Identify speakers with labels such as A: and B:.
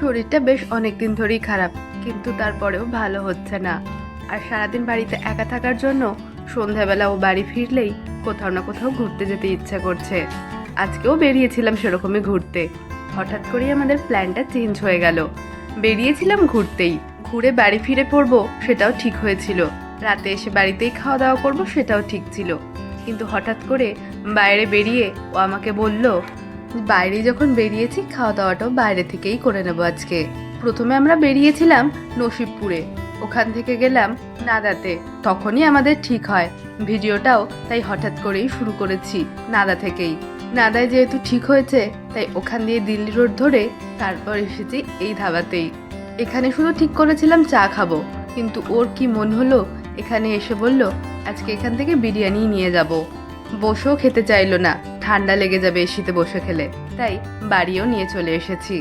A: শরীরটা বেশ অনেক দিন ধরেই খারাপ, কিন্তু তারপরেও ভালো হচ্ছে না। আর সারাদিন বাড়িতে একা থাকার জন্য সন্ধ্যাবেলা ও বাড়ি ফিরলেই কোথাও না কোথাও ঘুরতে যেতে ইচ্ছা করছে। আজকেও বেরিয়েছিলাম সেরকমই ঘুরতে। হঠাৎ করেই আমাদের প্ল্যানটা চেঞ্জ হয়ে গেল। বেরিয়েছিলাম ঘুরতেই। ঘুরে বাড়ি ফিরে পড়ব সেটাও ঠিক হয়েছিল। রাতে এসে বাড়িতেই খাওয়া দাওয়া করব সেটাও ঠিক ছিল। কিন্তু হঠাৎ করে বাইরে বেরিয়ে ও আমাকে বলল বাইরে যখন বেরিয়েছি খাওয়া দাওয়াটাও বাইরে থেকেই করে নেব আজকে। প্রথমে আমরা বেরিয়েছিলাম নসিবপুরে। ওখান থেকে গেলাম নাদাতে। তখনই আমাদের ঠিক হয়। ভিডিওটাও তাই হঠাৎ করেই শুরু করেছি নাদা থেকেই। নাদায় যেহেতু ঠিক হয়েছে, তাই ওখান দিয়ে দিল্লি রোড ধরে তারপর এসেছি এই ধাবাতেই। এখানে শুধু ঠিক করেছিলাম চা খাব, কিন্তু ওর কি মন হলো? এখানে এসে বলল, আজকে এখান থেকে বিরিয়ানি নিয়ে যাব। বসেও খেতে চাইলো না। ঠান্ডা লেগে যাবে এসিতে বসে খেলে। তাই বাড়িও নিয়ে চলে এসেছি।